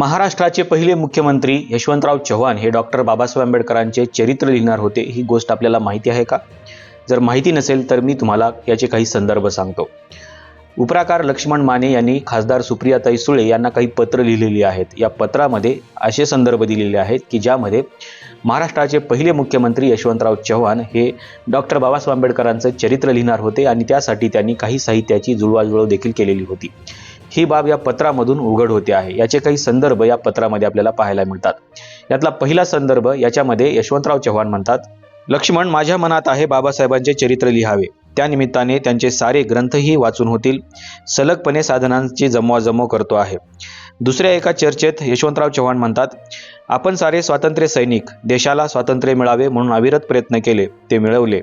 महाराष्ट्राचे पहिले मुख्यमंत्री यशवंतराव चव्हाण हे डॉक्टर बाबासाहेब आंबेडकरांचे चरित्र लिहिणार होते ही गोष्ट आपल्याला माहिती आहे का? जर माहिती नसेल तर मी तुम्हाला याचे काही संदर्भ सांगतो. उपराकार लक्ष्मण माने यांनी खासदार सुप्रियाताई सुळे यांना काही पत्र लिहिलेली आहेत. या पत्रामध्ये असे संदर्भ दिलेले आहेत की ज्यामध्ये महाराष्ट्राचे पहिले मुख्यमंत्री यशवंतराव चव्हाण हे डॉक्टर बाबासाहेब आंबेडकरांचं चरित्र लिहिणार होते आणि त्यासाठी त्यांनी काही साहित्याची जुळवाजुळव देखील केलेली होती. ही बाब या पत्रामधून उघड होते आहे. याचे काही संदर्भ या पत्रामध्ये आपल्याला पाहायला मिळतात. यातला पहिला संदर्भ याच्यामध्ये यशवंतराव चव्हाण म्हणतात लक्ष्मण माझ्या मनात आहे बाबासाहेबांचे चरित्र लिहावे. त्यानिमित्ताने त्यांचे सारे ग्रंथही वाचून होतील. सलगपणे साधनांची जमवाजमव करतो आहे. दुसऱ्या एका चर्चेत यशवंतराव चव्हाण म्हणतात आपण सारे स्वातंत्र्य सैनिक देशाला स्वातंत्र्य मिळावे म्हणून अविरत प्रयत्न केले ते मिळवले.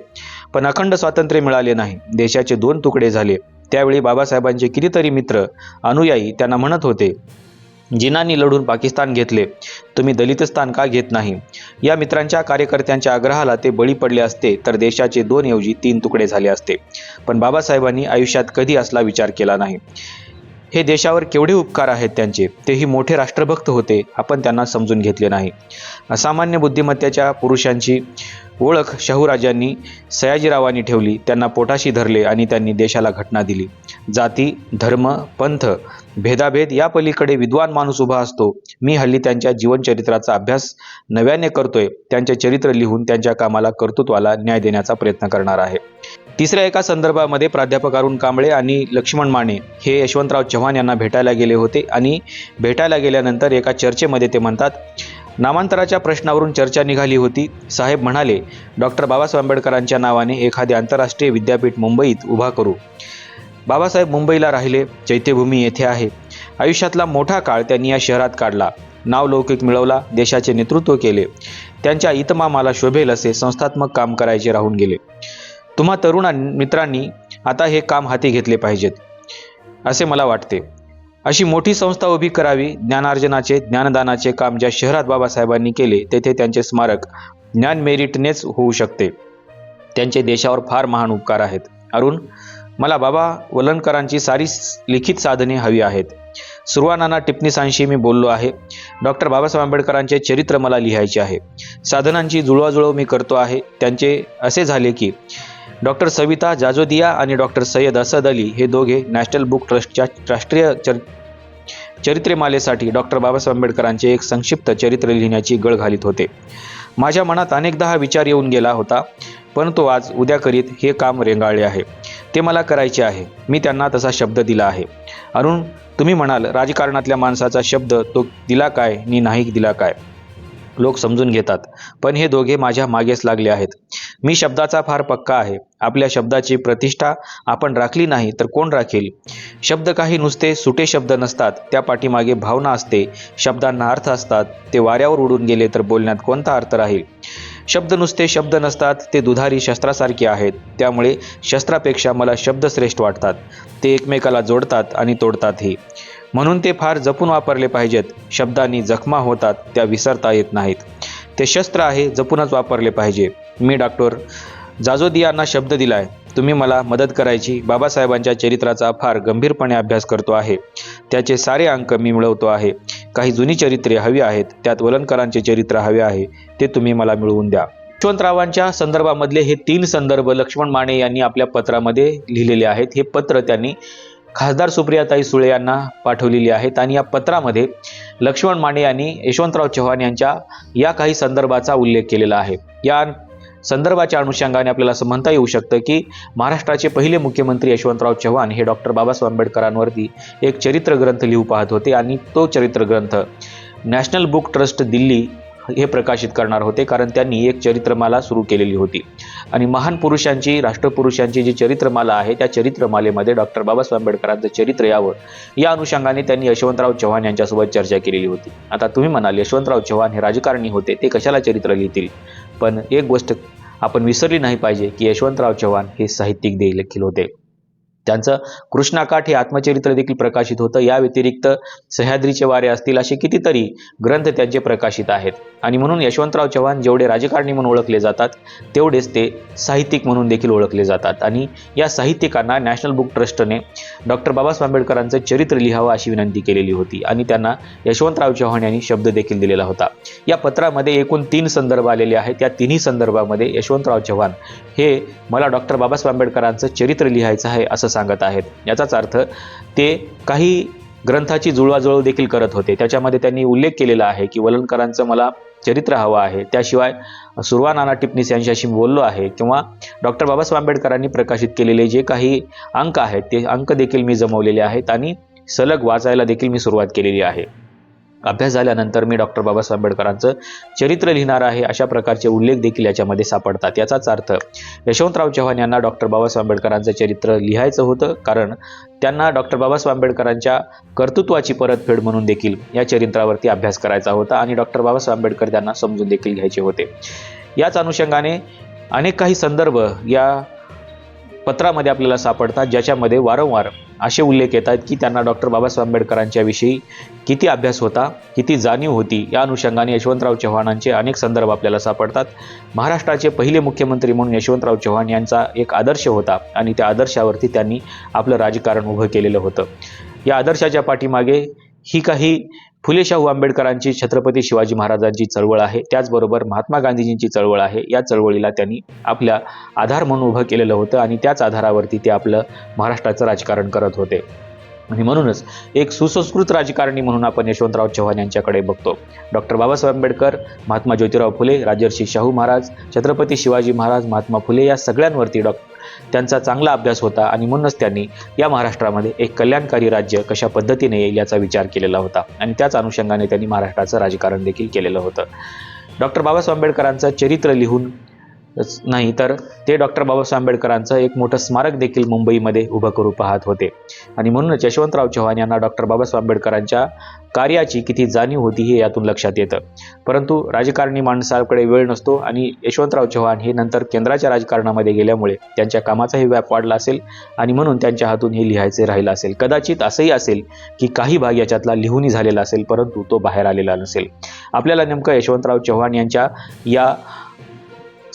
पण अखंड स्वातंत्र्य मिळाले नाही. देशाचे दोन तुकडे झाले. त्यावेळी बाबासाहेबांचे कितीतरी मित्र अनुयायी त्यांना म्हणत होते जिनांनी लढून पाकिस्तान घेतले तुम्ही दलितस्थान का घेत नाही? या मित्रांच्या कार्यकर्त्यांच्या आग्रहाला ते बळी पडले असते तर देशाचे दोन ऐवजी तीन तुकडे झाले असते. पण बाबासाहेबांनी आयुष्यात कधी असला विचार केला नाही. हे देशावर केवढे उपकार आहेत त्यांचे? तेही मोठे राष्ट्रभक्त होते. आपण त्यांना समजून घेतले नाही. असामान्य बुद्धिमत्तेच्या पुरुषांची ओळख शाहूराजांनी सयाजीरावांनी ठेवली. त्यांना पोटाशी धरले आणि त्यांनी देशाला घटना दिली. जाती धर्म पंथ भेदाभेद या पलीकडे विद्वान माणूस उभा असतो. मी हल्ली त्यांच्या जीवनचरित्राचा अभ्यास नव्याने करतोय. त्यांचे चरित्र लिहून त्यांच्या कामाला कर्तृत्वाला न्याय देण्याचा प्रयत्न करणार आहे. तिसऱ्या एका संदर्भामध्ये प्राध्यापक अरुण कांबळे आणि लक्ष्मण माने हे यशवंतराव चव्हाण यांना भेटायला गेले होते आणि भेटायला गेल्यानंतर एका चर्चेमध्ये ते म्हणतात नामांतराच्या प्रश्नावरून चर्चा निघाली होती. साहेब म्हणाले डॉक्टर बाबासाहेब आंबेडकरांच्या नावाने एखादे आंतरराष्ट्रीय विद्यापीठ मुंबईत उभा करू. बाबासाहेब मुंबईला राहिले चैत्यभूमी येथे आहे. आयुष्यातला मोठा काळ त्यांनी या शहरात काढला. नावलौकिक मिळवला देशाचे नेतृत्व केले. त्यांच्या इतमामाला शोभेल असे संस्थात्मक काम करायचे राहून गेले. तुम्हा तरुण मित्रांनी आता हे काम हाती घेतले पाहिजेत असे मला वाटते. अशी मोठी संस्था उभी करावी ज्ञानार्जनाचे ज्ञानदानाचे काम ज्या शहरात बाबासाहेबांनी केले तेथे त्यांचे स्मारक ज्ञान मेरिटनेच होऊ शकते. त्यांचे देशावर फार महान उपकार आहेत. अरुण मला बाबा वलनकरांची सारी लिखित साधने हवी आहेत. सुरुवानाना टिप्पणीसांशी मी बोललो आहे. डॉक्टर बाबासाहेब आंबेडकरांचे चरित्र मला लिहायचे आहे. साधनांची जुळवाजुळव मी करतो आहे. त्यांचे असे झाले की डॉक्टर सविता जाजोदिया आणि डॉक्टर सय्यद असद अली हे दोघे नॅशनल बुक ट्रस्टच्या राष्ट्रीय चर चरित्रमालेसाठी डॉक्टर बाबासाहेब आंबेडकरांचे एक संक्षिप्त चरित्र लिहिण्याची गळ घालीत होते. माझ्या मनात अनेकदा हा विचार येऊन गेला होता परंतु आज उद्या करीत हे काम रेंगाळले आहे. ते मला करायचे आहे. मी त्यांना तसा शब्द दिला आहे. अरुण तुम्ही म्हणाल राजकारणातल्या माणसाचा शब्द तो दिला काय नी नाही दिला काय? लोक समजून घेतात. पण हे दोघे माझ्या मागेच लागले आहेत. मी शब्दाचा फार पक्का आहे. आपल्या शब्दाची प्रतिष्ठा आपण राखली नाही तर कोण राखील? शब्द काही नुसते सुटे शब्द नसतात. त्या पाठीमागे भावना असते. शब्दांना अर्थ असतात. ते वाऱ्यावर उडून गेले तर बोलण्यात कोणता अर्थ राहील? शब्द नुसते शब्द नसतात. ते दुधारी शस्त्रासारखे आहेत. त्यामुळे शस्त्रापेक्षा मला शब्द श्रेष्ठ वाटतात. ते एकमेकाला जोडतात आणि तोडतातही म्हणून ते फार जपून वापरले पाहिजेत. शब्दांनी जखमा होतात. त्या विसरता येत नाहीत. ते शस्त्र आहे जपूनच वापरले पाहिजे. मी डॉक्टर जाजोदियांना शब्द दिलाय. तुम्ही मला मदत करायची. बाबासाहेबांच्या चरित्राचा फार गंभीरपणे अभ्यास करतो आहे. त्याचे सारे अंक मी मिळवतो आहे. काही जुनी चरित्रे हवी आहेत. त्यात वलनकरांचे चरित्र हवे आहे. ते तुम्ही मला मिळवून द्या. यशवंतरावांच्या संदर्भामधले हे तीन संदर्भ लक्ष्मण माने यांनी आपल्या पत्रामध्ये लिहिलेले आहेत. हे पत्र त्यांनी खासदार सुप्रियाताई सुळे यांना पाठवलेली आहेत आणि या पत्रामध्ये लक्ष्मण माने यांनी यशवंतराव चव्हाण यांच्या या काही संदर्भाचा उल्लेख केलेला आहे. या संदर्भाच्या अनुषंगाने आपल्याला असं म्हणता येऊ शकतं की महाराष्ट्राचे पहिले मुख्यमंत्री यशवंतराव चव्हाण हे डॉक्टर बाबासाहेब आंबेडकरांवरती एक चरित्र ग्रंथ लिहू पाहत होते आणि तो चरित्र ग्रंथ नॅशनल बुक ट्रस्ट दिल्ली हे प्रकाशित करणार होते कारण त्यांनी एक चरित्रमाला सुरू केलेली होती. आणि महान पुरुषांची राष्ट्रपुरुषांची जी चरित्रमाला आहे त्या चरित्रमालेमध्ये डॉक्टर बाबासाहेब आंबेडकरांचं चरित्र यावं या अनुषंगाने त्यांनी यशवंतराव चव्हाण यांच्यासोबत चर्चा केलेली होती. आता तुम्ही म्हणाल यशवंतराव चव्हाण हे राजकारणी होते ते कशाला चरित्र लिहितील? पण एक गोष्ट आपण विसरली नाही पाहिजे की यशवंतराव चव्हाण हे साहित्यिक देखील होते. त्यांचं कृष्णाकाठ हे आत्मचरित्र देखील प्रकाशित होतं. या व्यतिरिक्त सह्याद्रीचे वारे असतील असे कितीतरी ग्रंथ त्यांचे प्रकाशित आहेत. आणि म्हणून यशवंतराव चव्हाण जेवढे राजकारणी म्हणून ओळखले जातात तेवढेच ते साहित्यिक म्हणून देखील ओळखले जातात. आणि या साहित्यिकांना नॅशनल बुक ट्रस्टने डॉक्टर बाबासाहेब आंबेडकरांचं चरित्र लिहावं अशी विनंती केलेली होती. आणि त्यांना यशवंतराव चव्हाण यांनी शब्द देखील दिलेला होता. या पत्रामध्ये एकूण तीन संदर्भ आलेले आहेत. या तिन्ही संदर्भामध्ये यशवंतराव चव्हाण हे मला डॉक्टर बाबासाहेब आंबेडकरांचं चरित्र लिहायचं आहे असं सांगत आहेत. याचाच अर्थ ते काही ग्रंथाची जुळवाजुळव देखील करत होते. त्याच्यामध्ये त्यांनी उल्लेख केलेला आहे की वलणकरांचं मला चरित्र हवं आहे. त्याशिवाय सुरवा नाना टिपणीस यांच्याशी बोललो आहे किंवा डॉक्टर बाबासाहेब आंबेडकरांनी प्रकाशित केलेले जे काही अंक आहेत ते अंक देखील मी जमवलेले आहेत आणि सलग वाचायला देखील मी सुरुवात केलेली आहे. अभ्यास झाल्यानंतर मी डॉक्टर बाबासाहेब आंबेडकरांचं चरित्र लिहिणार आहे अशा प्रकारचे उल्लेख देखील याच्यामध्ये सापडतात. याचाच अर्थ यशवंतराव चव्हाण यांना डॉक्टर बाबासाहेब आंबेडकरांचं चरित्र लिहायचं होतं कारण त्यांना डॉक्टर बाबासाहेब आंबेडकरांच्या कर्तृत्वाची परतफेड म्हणून देखील या चरित्रावरती अभ्यास करायचा होता आणि डॉक्टर बाबासाहेब आंबेडकर त्यांना समजून देखील घ्यायचे होते. याच अनुषंगाने अनेक काही संदर्भ या पत्रामध्ये आपल्याला सापडतात ज्याच्यामध्ये वारंवार असे उल्लेख येतात की त्यांना डॉक्टर बाबासाहेब आंबेडकरांच्याविषयी किती अभ्यास होता किती जाणीव होती या अनुषंगाने यशवंतराव चव्हाणांचे अनेक संदर्भ आपल्याला सापडतात. महाराष्ट्राचे पहिले मुख्यमंत्री म्हणून यशवंतराव चव्हाण यांचा एक आदर्श होता आणि त्या आदर्शावरती त्यांनी आपलं राजकारण उभं केलेलं होतं. या आदर्शाच्या पाठीमागे ही काही फुले शाहू आंबेडकरांची छत्रपती शिवाजी महाराजांची चळवळ आहे. त्याचबरोबर महात्मा गांधीजींची चळवळ आहे. या चळवळीला त्यांनी आपल्या आधार म्हणून उभं केलेलं होतं आणि त्याच आधारावरती ते आपलं महाराष्ट्राचं राजकारण करत होते. आणि म्हणूनच एक सुसंस्कृत राजकारणी म्हणून आपण यशवंतराव चव्हाण यांच्याकडे बघतो. डॉक्टर बाबासाहेब आंबेडकर महात्मा ज्योतिराव फुले राजर्षी शाहू महाराज छत्रपती शिवाजी महाराज महात्मा फुले या सगळ्यांवरती डॉ त्यांचा चांगला अभ्यास होता आणि म्हणूनच त्यांनी या महाराष्ट्रामध्ये एक कल्याणकारी राज्य कशा पद्धतीने येईल याचा विचार केलेला होता. आणि त्याच अनुषंगाने त्यांनी महाराष्ट्राचं राजकारण देखील केलेलं होतं. डॉक्टर बाबासाहेब आंबेडकरांचं चरित्र लिहून नाही तर ते डॉक्टर बाबासाहेब आंबेडकरांचं एक मोठं स्मारक देखील मुंबईमध्ये उभं करू पाहत होते. आणि म्हणूनच यशवंतराव चव्हाण यांना डॉक्टर बाबासाहेब आंबेडकरांच्या कार्याची किती जाणीव होती हे यातून लक्षात येतं. परंतु राजकारणी माणसाकडे वेळ नसतो आणि यशवंतराव चव्हाण हे नंतर केंद्राच्या राजकारणामध्ये गेल्यामुळे त्यांच्या कामाचाही व्याप वाढला असेल आणि म्हणून त्यांच्या हातून हे लिहायचे राहिलं असेल. कदाचित असंही असेल की काही भाग याच्यातला लिहूनही झालेला असेल परंतु तो बाहेर आलेला नसेल. आपल्याला नेमकं यशवंतराव चव्हाण यांच्या या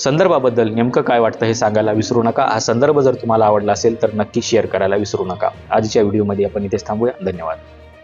संदर्भाबद्दल नेमकं काय वाटतं हे सांगायला विसरू नका. हा संदर्भ जर तुम्हाला आवडला असेल तर नक्की शेअर करायला विसरू नका. आजच्या व्हिडिओमध्ये आपण इथेच थांबूया. धन्यवाद.